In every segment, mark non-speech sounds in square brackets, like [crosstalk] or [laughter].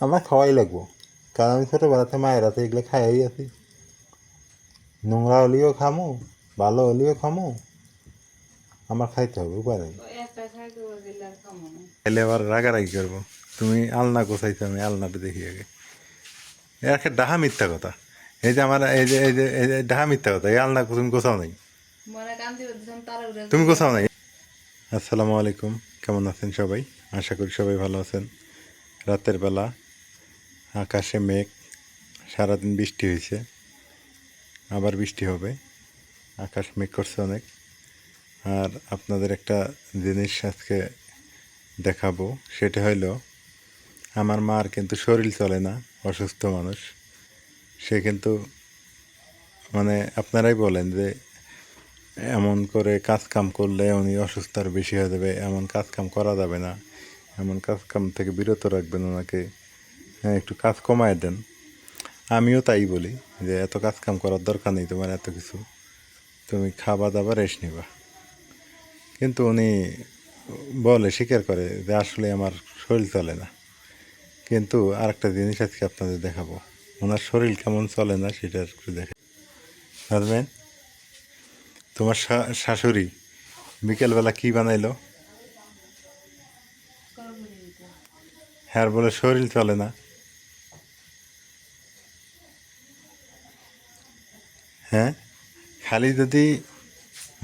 আমার খাওয়াই লাগবো। কারণ আমি ছোটোবেলাতে মায়ের হাতে এগুলো খাইয়াই আছি। নোংরা হলেও খামো, ভালো হলেও খামো। আমার খাইতে হবে, উপায় নেই। এলে আবার রাগারাগি করব। তুমি আলনা কোথাইছো আমি আলনাটা দেখি আগে। একটা ডাহা মিথ্যা কথা। এই যে আমার, এই যে এই যে এই যে ডাহা মিথ্যা কথা, এই আলনা তুমি কোথাও নেই। তুমি কোথাও নাই? আসসালামু আলাইকুম। কেমন আছেন সবাই? আশা করি সবাই ভালো আছেন। রাতের বেলা আকাশে মেঘ, সারাদিন বৃষ্টি হয়েছে, আবার বৃষ্টি হবে, আকাশ মেঘ করছে অনেক। আর আপনাদের একটা জিনিস আজকে দেখাবো, সেটা হইল, আমার মার কিন্তু শরীর চলে না, অসুস্থ মানুষ। সে কিন্তু মানে আপনারাই বলেন যে, এমন করে কাজ কাম করলে উনি অসুস্থ আর বেশি হয়ে যাবে, এমন কাজ কাম করা যাবে না, এমন কাজ কাম থেকে বিরত রাখবেন ওনাকে। হ্যাঁ একটু কাজ কমায় দেন। আমিও তাই বলি যে, এত কাজ কাম করার দরকার নেই তোমার এত কিছু। তুমি খাবা দাবা রেস্ট নিবা। কিন্তু উনি বলে, স্বীকার করে যে, আসলে আমার শরীর চলে না। কিন্তু আরেকটা জিনিস আজকে আপনাদের দেখাবো। ওনার শরীর কেমন চলে না, সেটা একটু দেখে। হাজবেন্ড তোমার শাশুড়ি বিকেলবেলা কি বানাইলো? হ্যাঁ বলে শরীর চলে না। হ্যাঁ? খালি যদি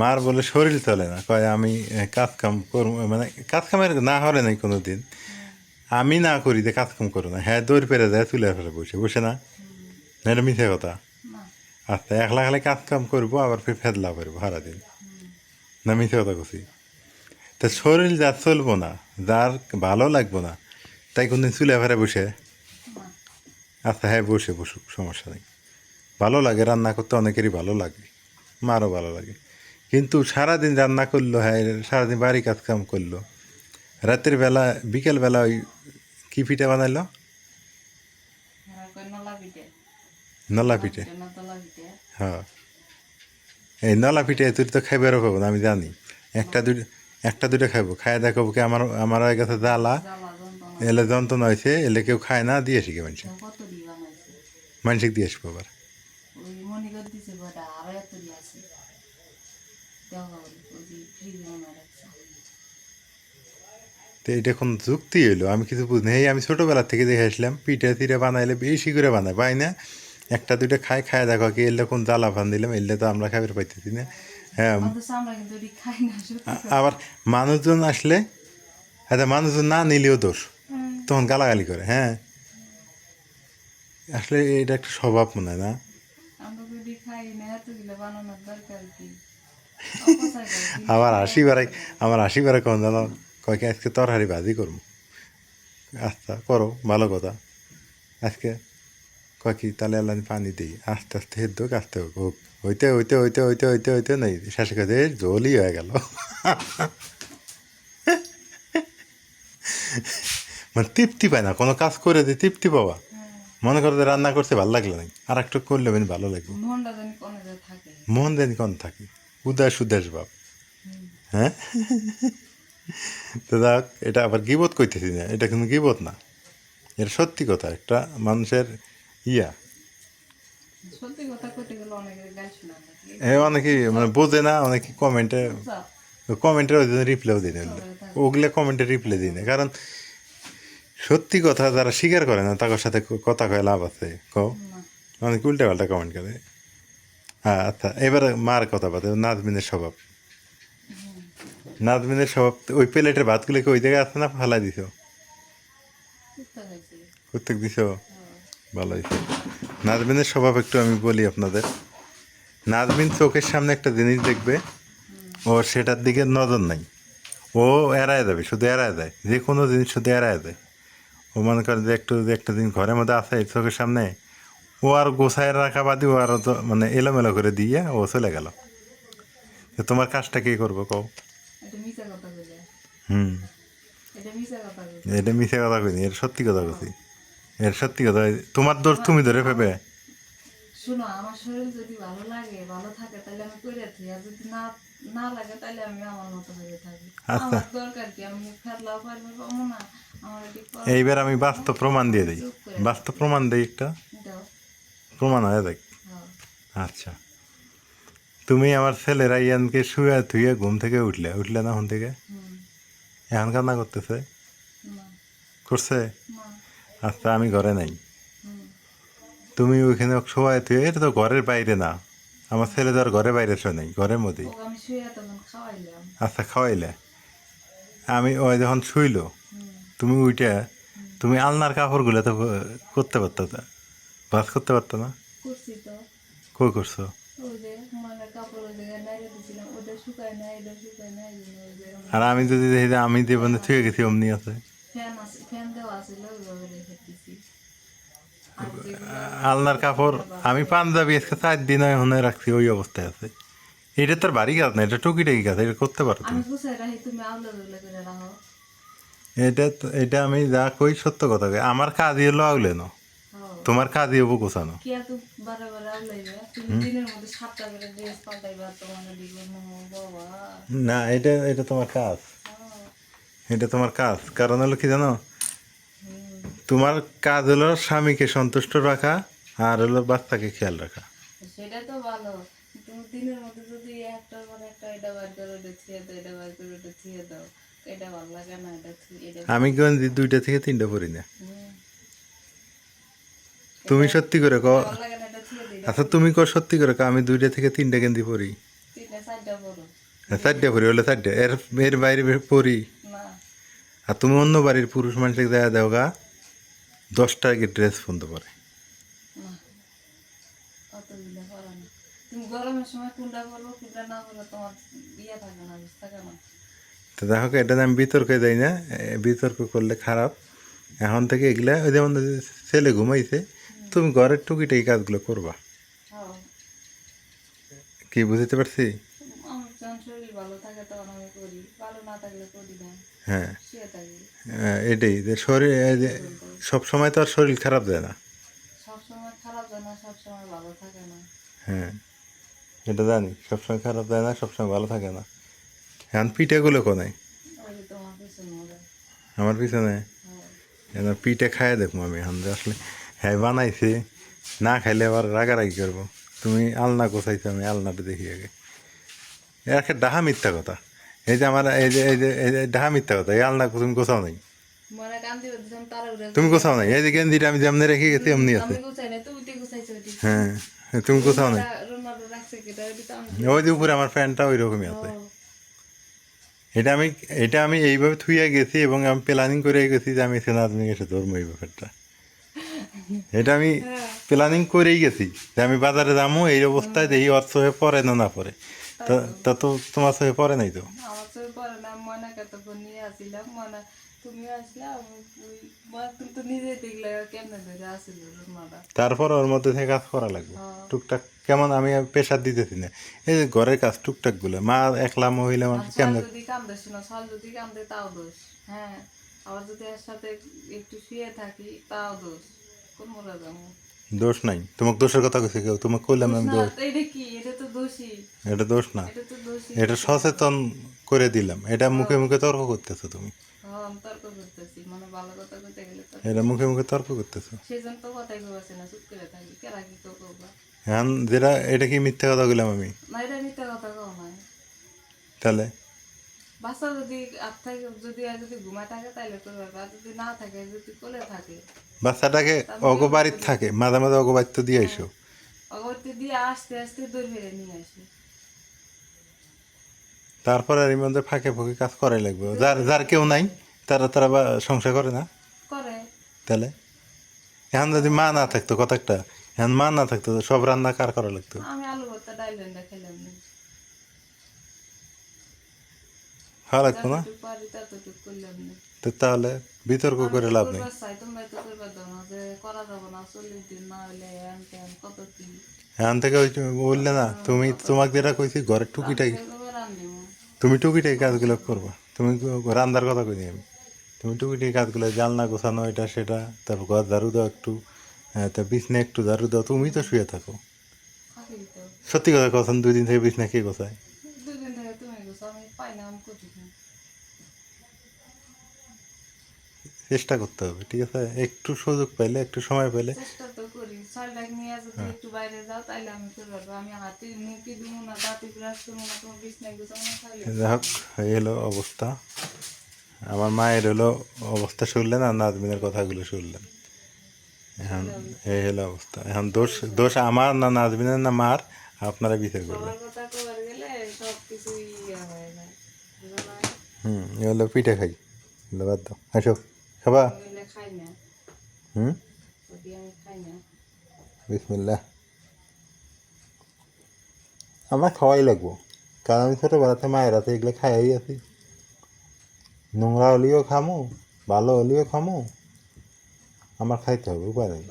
মার বলে শরীর চলে না কয় আমি কাজ কাম করব মানে কাজ কামের না হরে নাই কোনো দিন আমি না করি যে কাজ কাম করো না। হ্যাঁ দৌড় পেরে যায় চুলে ফেলে বসে। বসে না? না, এটা মিথ্যে কথা। আচ্ছা একলা খালি কাজ কাম করব আবার ফের ফেদলা করব সারাদিন। না মিথ্যে কথা কছি তা শরীর যা চলবো না যার ভালো লাগবো না তাই কোনদিন চুলে ফেরে বসে? আচ্ছা হ্যাঁ বসে বসুক সমস্যা নেই। ভালো লাগে রান্না করতে অনেকেরই ভালো লাগে মারও ভালো লাগে। কিন্তু সারাদিন রান্না করল হ্যাঁ সারাদিন বাড়ি কাজ কাম করল। রাতের বেলা বিকেল বেলা ওই কি পিঠা বানাইলো নলা পিঠে। হ্যাঁ। এই নলা পিঠে তুই তো খাইবারও পাবো না আমি জানি। একটা দুটো একটা দুটো খাইবো। খাই দেখাবো কি আমার আমার ওই কাছে জ্বালা। এলে যন্ত্রণা হয়েছে এলে কেউ খায় না দিয়ে শিখে মানুষ। মানুষকে দিয়ে আসব আবার ওই মনিকর দিছে কয়টা আরও এত দি আছে দেখো ওই যে ফ্রিজে মনে রাখছে তো এটা কোন যুক্তি এলো আমি কিছু বুঝি এই আমি ছোটোবেলা থেকে দেখে আসলাম পিঠে টিঠে বানাইলে বেশি করে বানায় পাই না? একটা দুইটা খাই খায় দেখো কি এলে কোন জ্বালা ফান দিলাম এলে তো আমরা খাবার পাইতেছি না। হ্যাঁ আবার মানুষজন আসলে আচ্ছা মানুষজন না নিলেও দোষ। তখন গালাগালি করে হ্যাঁ। আসলে এটা একটা স্বভাব মনে হয় না? আমরা যদি খাই না এতগুলো বানানোর দরকার কি? [laughs] আমার হাসি বাড়াই আমার হাসি বাড়াই কখন জানো কয় কি আজকে তরহারি ভাজি করব। আচ্ছা করো ভালো কথা। আজকে কয় কি তাহলে আল্লাহ পানি দিই। আস্তে আস্তে হেদ্দুক আস্তে হোক হোক। হইতে হইতে হইতে হইতে হইতে হইতে নেই। শেষে কাজে জলই হয়ে গেল। [laughs] মানে তৃপ্তি পায় না কোনো কাজ করে দিয়ে তৃপ্তি পাওয়া। মনে করো রান্না করতে ভালো লাগল না আর একটু করলে মানে ভালো লাগবে। জানি কোনে মন দেন কোন থাকে। উদাস উদাস ভাব হ্যাঁ? তো দেখ এটা আবার গিবত কইতেছি না এটা কিন্তু গিবত না। এটা সত্যি কথা একটা মানুষের ইয়া। এ অনেকে মানে বোঝে না অনেকে কমেন্টে কমেন্টের ওই জন্য রিপ্লাইও দিই না। ওগুলো কমেন্টে রিপ্লাই দিই না কারণ সত্যি কথা যারা স্বীকার করে না তাদের সাথে ক- কথা কয়ে লাভ আছে কও। অনেক উল্টা পাল্টা কমেন্ট করে। হ্যাঁ আচ্ছা। এবার মার কথা বাদে নাজমিনের স্বভাব। নাজমিনের স্বভাব ওই প্লেটের ভাতগুলোকে ওই জায়গায় আছে না ফালাই দিছ? প্রত্যেক দিছ? ভালো হয়েছে। নাজমিনের স্বভাব একটু আমি বলি আপনাদের। নাজমিন চোখের সামনে একটা জিনিস দেখবে ও সেটার দিকে নজর নাই। ও এড়ায় যাবে শুধু এড়ায় যায় যে কোনো জিনিস শুধু এড়ায় যায় ও মনে করে যে একটু যে একটা দিন ঘরের মধ্যে আসে চোখের সামনে ও আর গোসাইয়ের রাখা বাদি ও আর তো মানে এলোমেলো করে দিয়ে ও চলে গেল। তোমার কাজটা কে করব কও? হুম। এটা মিথ্যে কথা কইনি এর সত্যি কথা কইছি। এর সত্যি কথা তোমার দোষ তুমি ধরে ভেবে শোনো আমার শরীর যদি ভালো লাগে ভালো থাকে তাহলে আমি করে থাকি। আর যদি না না লাগে তাহলে আমি আমার মতো হয়ে থাকি। আচ্ছা। আমার দরকার কি? আমি ফেরলাও পারব পাবো না আমার এইবার আমি বাস্তব প্রমাণ দিয়ে দিই। বাস্তব প্রমাণ দিই একটা। প্রমাণ হয়ে দেখ হ্যাঁ আচ্ছা। তুমি আমার ছেলেরা আইয়ানকে শুয়ে থুয়ে ঘুম থেকে উঠলে উঠলে না ঘুম থেকে? এখন কান্না করতেছে? করছে? আচ্ছা আমি ঘরে নাই। তুমি ওইখানে শোয়া থুয়ে এটা তো ঘরের বাইরে না। আমার ছেলে তো আর ঘরের বাইরে শোয় নাই ঘরের মধ্যেই। আচ্ছা খাওয়াইলে। আমি ওই যখন শুইলো তুমি উইটা তুমি আলনার কাপড়গুলো তো করতে পারতো ভাজ করতে পারতো না? করছি তো। কই করছ? আর আমি যদি দেখি যে আমি যে বন্ধু থুয়ে গেছি অমনি আছে। আলনার কাপড় আমি পাঞ্জাবি আজকে চার দিন হনে রাখছি ওই অবস্থায় আছে। এটা তোর বাড়ি কাজ না? এটা টুকিটাকি কাজ এটা করতে পারো তুমি। এটা এটা আমি যা কই সত্য কথা আমার কাজই হলো আউলে না। তোমার কাজই হব গোছানো। কি এত বারে বারে আউলাইবে তুমি দিনের মধ্যে সাতটা করে ড্রেস পাল্টাইবা তোমাকে দিব না বাবা। না এটা এটা তোমার কাজ। এটা তোমার কাজ। কারণ হলো কি জানো? তোমার কাজ হলো স্বামীকে সন্তুষ্ট রাখা আর হলো বাচ্চাকে খেয়াল রাখা। সেটা তো ভালো। তুমি দিনের মধ্যে যদি একটার পর একটা এটা বার করে ওটা ছিঁড়ে দাও এটা বার করে ওটা ছিঁড়ে দাও এটা ভালো লাগে না এটা আমি গঞ্জি দুইটা থেকে তিনটা পড়ি না। তুমি সত্যি করে দিই আচ্ছা তুমি ক সত্যি করে কও আমি দুইটা থেকে তিনটা গেঞ্জি পরি তিনটা চারটা পরি হলে চারটা এর এর বাইরে পরি আর তুমি অন্য বাড়ির পুরুষ মানুষকে দেয়া দাও গা। দশটা আগে ড্রেস পর্যন্ত পরে। তোমার ইয়ে তো দেখো এটা আমি বিতর্কে যাই না। বিতর্ক করলে খারাপ। এখন থেকে এগুলা ওই যেমন ছেলে ঘুমাইছে তুমি ঘরের টুকিটা এই কাজগুলো করবা? হ্যাঁ। কি বুঝতে পারছি? হ্যাঁ। আহ, এটাই যে শরীর যে সব সময় তো আর শরীর খারাপ যায় না। হ্যাঁ এটা জানি সবসময় খারাপ যায় না সবসময় ভালো থাকে না। এখন পিঠেগুলো কোনায় আমার পিছনে? হ্যাঁ। পিঠে খায় দেখব আমি এখন আসলে হ্যাঁ বানাইছে। না খাইলে আবার রাগারাগি করব। তুমি আলনা গোছাইছো আমি আলনাটা দেখি আগে। একটা ডাহা মিথ্যা কথা। এই যে আমার এই যে এই যে এই যে ডাহা মিথ্যা কথা এই আলনা তুমি গোছাও নাই? তুমি গোছাও নাই? এই যে গেঞ্জিটা আমি যেমনি রেখে গেছি এমনি আছে। হ্যাঁ তুমি গোছাও নাই? ওই যে উপরে আমার প্যান্টটা ওই রকমই আছে এটা আমি এটা আমি এইভাবে থুইয়া গেছি এবং আমি প্ল্যানিং করে গেছি যে আমি সেনা আদমি এসে ধরবো এই ব্যাপারটা। এটা আমি প্ল্যানিং করেই গেছি যে আমি বাজারে যাব এই অবস্থায় দেখি অর্থ হয়ে পড়ে না না পড়ে। তা তা তোমার সঙ্গে পড়ে নাই তো? আমার পরে না নিয়ে আসিলাম মনে তারপর ওর মধ্যে থেকে কাজ করা লাগবে। হ্যাঁ। টুকটাক কেমন আমি প্রেশার দিতেছি না। এই যে ঘরের কাজ টুকটাকগুলো মা একলা মহিলা মানুষ কেমন যদি কান্দে শোনো সল যদি কান্দে তাও দোষ। হ্যাঁ আবার যদি এর সাথে একটু শুয়ে থাকি তাও দোষ। দোষ নাই। তোমাকে দোষের কথা কইছে কেউ তোমাকে কইলাম আমি দোষ। এটা কি এটা তো দোষী। এটা দোষ না। এটা তো দোষী। এটা সচেতন করে দিলাম। এটা মুখে মুখে তর্ক করতেছো তুমি। হ্যাঁ তর্ক করতেছি। মানে ভালো কথা করতে গেলে এটা মুখে মুখে তর্ক করতেছো। এখন যেটা এটা কি মিথ্যা কথা বললাম আমি? তাহলে? বাচ্চা যদি আর থাকে যদি আর যদি ঘুমায় থাকে তাইলে করবে আর যদি না থাকে যদি কোলে থাকে। বাচ্চাটাকে অগবাড়ির থাকে মাঝে মাঝে অগবাড়িত দিয়ে এসো অগরটি দিয়ে আস্তে আস্তে দূর ফিরে নিয়ে আসে। তারপরে এর মধ্যে ফাঁকে ফাঁকে কাজ করাই লাগবে। যার যার কেউ নাই তারা তারা বা সংসার করে না। করে। তাহলে? এখন যদি মা না থাকতো কত একটা। এখন মা না থাকতো তো সব রান্না কার করা লাগতো? আমি আলু ভর্তা ডাইল খেলাম না লাগতো না? তো তাহলে বিতর্ক করে লাভ নেই। করবার চাই তোমরা তো করবে দাও না যে করা যাব না চল্লিশ দিন না হলে হ্যান ত্যান কত কি? এখান থেকে ওই বললে না তুমি তোমাকে যেটা কইছি ঘরের টুকিটাই তুমি টুকিটাই কাজগুলো করবা। তুমি রান্নার কথা কইনি আমি। তুমি টুকিটাই কাজগুলো জালনা গোছানো এটা সেটা তারপর ঘর ঝাড়ু দাও একটু হ্যাঁ, তা বিছনা একটু ঝাড়ু দাও তুমি তো শুয়ে থাকো। সত্যি কথা কথা দুই দিন থেকে বিছনা কে গোছায় দুদিন থেকে তুমি গেছো আমি পাই না আমি করি না চেষ্টা করতে হবে ঠিক আছে? একটু সুযোগ পাইলে একটু সময় পেলে। চেষ্টা তো করি। চালটা নিয়ে যদি একটু বাইরে যাও তাইলে আমি করতে পারব আমি হাতে মুখে দিব না দাঁতে ব্রাশ করব না তোমার বিছনায় গুছাবো না যাই হোক এই হলো অবস্থা। আমার মায়ের হলো অবস্থা শুনলেন আর নাজমিনের কথাগুলো শুনলেন। এখন এই হলো অবস্থা। এখন দোষ দোষ আমার না নাজমিনের না মার আপনারা বিচার করবেন। ইয়া? হুম এ হলো পিঠে খাই। এগুলো বাদ দাও। আসো। খাবা? হুম? বিসমিল্লাহ। আমার খাওয়াই লাগবো। কারণ আমি ছোটোবেলাতে মায়ের হাতে এগুলো খাইয়াই আছি। নোংরা হলেও খামো ভালো হলেও খামো। আমার খাইতে হবে উপায় নেই।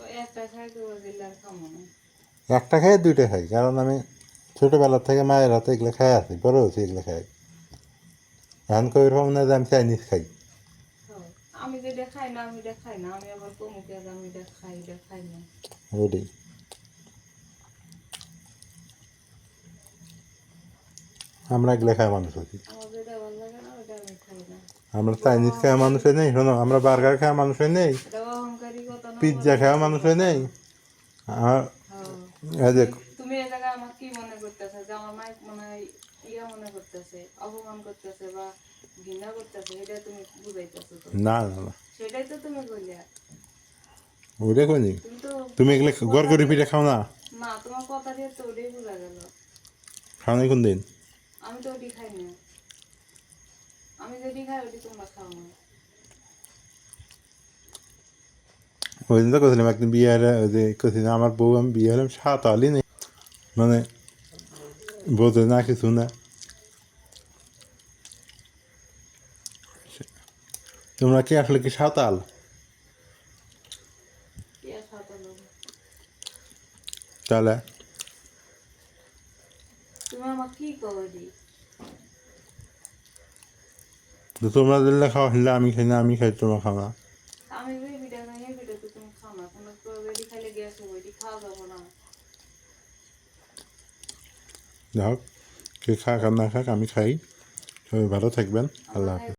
একটা খাই দুইটা খাই কারণ আমি ছোটোবেলা থেকে মায়ের হাতে এগুলো খাই আছি বড় হয়েছি এগুলো খাই। এখন কবির ভাবনা যে আমি চাইনিজ খাই। আমি যেটা খাই না আমি এটা খাই না। আমি আবার কমুকে আমি এটা খাই এটা খাই না। আমরা এগুলো খাই মানুষ আছি। আমার চাইনিজ খাওয়া মানুষ হয়ে নেই শোনো আমরা বার্গার খাওয়া মানুষ হয়ে নেই পিৎজা খাওয়া মানুষ হয়ে নেই। আর হ্যাঁ। এই যে তুমি এই জায়গায় আমার কি মনে করতেছে? যে আমার মাইক মনে হয় ইয়া মনে করতেছে অপমান করতেছে বা ঘৃণা করতেছে এটা তুমি বুঝাইতেছো না না না। সেটাই তো তুমি বললে। ওইটা কইনি তুমি এগুলো গড় করে পিঠে খাও না? না তোমার কথা দিয়ে তো ওটাই বোঝা গেল। খাও না কোন দিন আমি তো ওটি খাই না। আমি যেটি খাই ওটি তোমরা খাও না। ওই দিন তো করছিলাম একদিন বিয়ে হলে ওই যে করছিলাম আমার বউ আমি বিয়ে হলাম সাত আলি নেই মানে বোঝে না কিছু না তোমরা কি আসলে কি সাঁতাল খাওয়া তাহলে তোমরা দিলে খাওয়া হলে আমি খাই না আমি খাই তোমরা খাও না আমি যে পিঠা খাই এই পিঠা তো তুমি খাও না কোনো ওইটি খাইলে গ্যাস হবে ওইটি খাওয়া যাব না যাই হোক কে খাক আর না খাক আমি খাই। সবাই ভালো থাকবেন। আল্লাহ হাফিজ।